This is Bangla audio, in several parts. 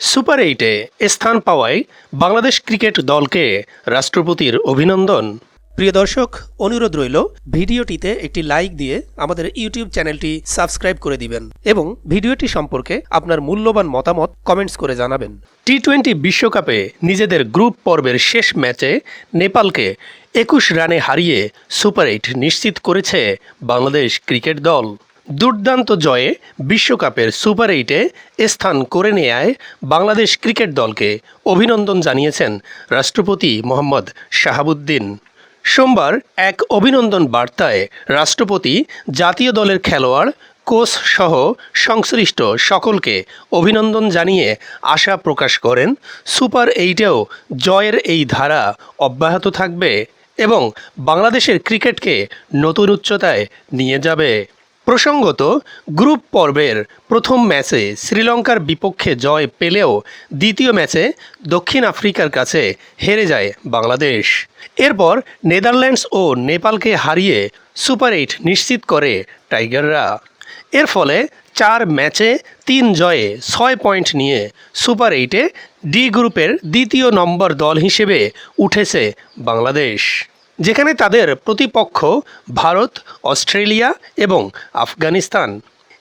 সুপার এইটে স্থান পাওয়ায় বাংলাদেশ ক্রিকেট দলকে রাষ্ট্রপতির অভিনন্দন। প্রিয় দর্শক অনুরোধ রইল ভিডিওটিতে একটি লাইক দিয়ে আমাদের ইউটিউব চ্যানেলটি সাবস্ক্রাইব করে দিবেন এবং ভিডিওটি সম্পর্কে আপনার মূল্যবান মতামত কমেন্টস করে জানাবেন। টি টোয়েন্টি বিশ্বকাপে নিজেদের গ্রুপ পর্বের শেষ ম্যাচে নেপালকে একুশ রানে হারিয়ে সুপার এইট নিশ্চিত করেছে বাংলাদেশ ক্রিকেট দল। দুর্দান্ত জয়ে বিশ্বকাপের সুপার এইটে স্থান করে নেয়ায় বাংলাদেশ ক্রিকেট দলকে, অভিনন্দন জানিয়েছেন রাষ্ট্রপতি মোহাম্মদ শাহাবুদ্দিন। সোমবার এক অভিনন্দন বার্তায় রাষ্ট্রপতি, জাতীয় দলের খেলোয়াড়, কোচ সহ সংশ্লিষ্ট সকলকে অভিনন্দন জানিয়ে আশা প্রকাশ করেন। সুপার এইটেও জয়ের এই ধারা অব্যাহত থাকবে এবং বাংলাদেশের ক্রিকেটকে নতুন উচ্চতায় নিয়ে যাবে। প্রসঙ্গত, গ্রুপ পর্বের প্রথম ম্যাচে শ্রীলঙ্কার বিপক্ষে জয় পেলেও দ্বিতীয় ম্যাচে দক্ষিণ আফ্রিকার কাছে হেরে যায় বাংলাদেশ। এরপর নেদারল্যান্ডস ও নেপালকে হারিয়ে সুপার এইট নিশ্চিত করে টাইগাররা। এর ফলে চার ম্যাচে তিন জয়ে ছয় পয়েন্ট নিয়ে সুপার এইটে ডি গ্রুপের দ্বিতীয় নম্বর দল হিসেবে উঠেছে বাংলাদেশ। যেখানে তাদের প্রতিপক্ষ ভারত, অস্ট্রেলিয়া এবং আফগানিস্তান।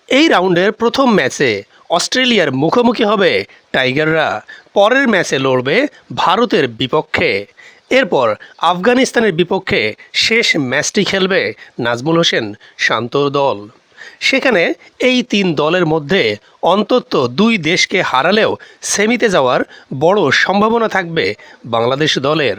এই রাউন্ডের প্রথম ম্যাচে অস্ট্রেলিয়ার মুখোমুখি হবে টাইগাররা। পরের ম্যাচে লড়বে ভারতের বিপক্ষে। এরপর আফগানিস্তানের বিপক্ষে শেষ ম্যাচটি খেলবে নাজমুল হোসেন শান্তর দল। সেখানে এই তিন দলের মধ্যে অন্তত দুই দেশকে হারালেও সেমিতে যাওয়ার বড় সম্ভাবনা থাকবে বাংলাদেশ দলের।